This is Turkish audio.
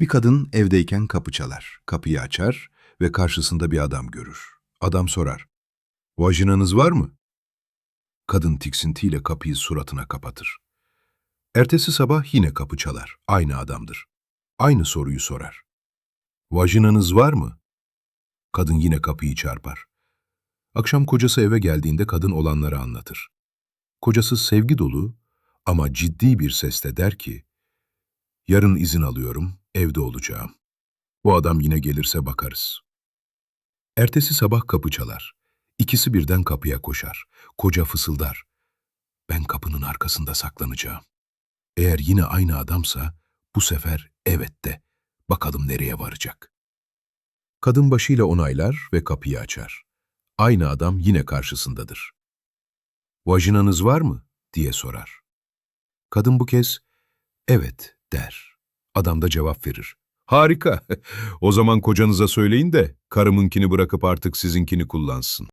Bir kadın evdeyken kapı çalar. Kapıyı açar ve karşısında bir adam görür. Adam sorar. Vajinanız var mı? Kadın tiksintiyle kapıyı suratına kapatır. Ertesi sabah yine kapı çalar. Aynı adamdır. Aynı soruyu sorar. Vajinanız var mı? Kadın yine kapıyı çarpar. Akşam kocası eve geldiğinde kadın olanları anlatır. Kocası sevgi dolu ama ciddi bir sesle der ki, Yarın izin alıyorum, evde olacağım. Bu adam yine gelirse bakarız. Ertesi sabah kapı çalar. İkisi birden kapıya koşar. Koca fısıldar. Ben kapının arkasında saklanacağım. Eğer yine aynı adamsa bu sefer evet de. Bakalım nereye varacak. Kadın başıyla onaylar ve kapıyı açar. Aynı adam yine karşısındadır. Vajinanız var mı? diye sorar. Kadın bu kez evet der. Adam da cevap verir. Harika. o zaman kocanıza söyleyin de karımınkini bırakıp artık sizinkini kullansın.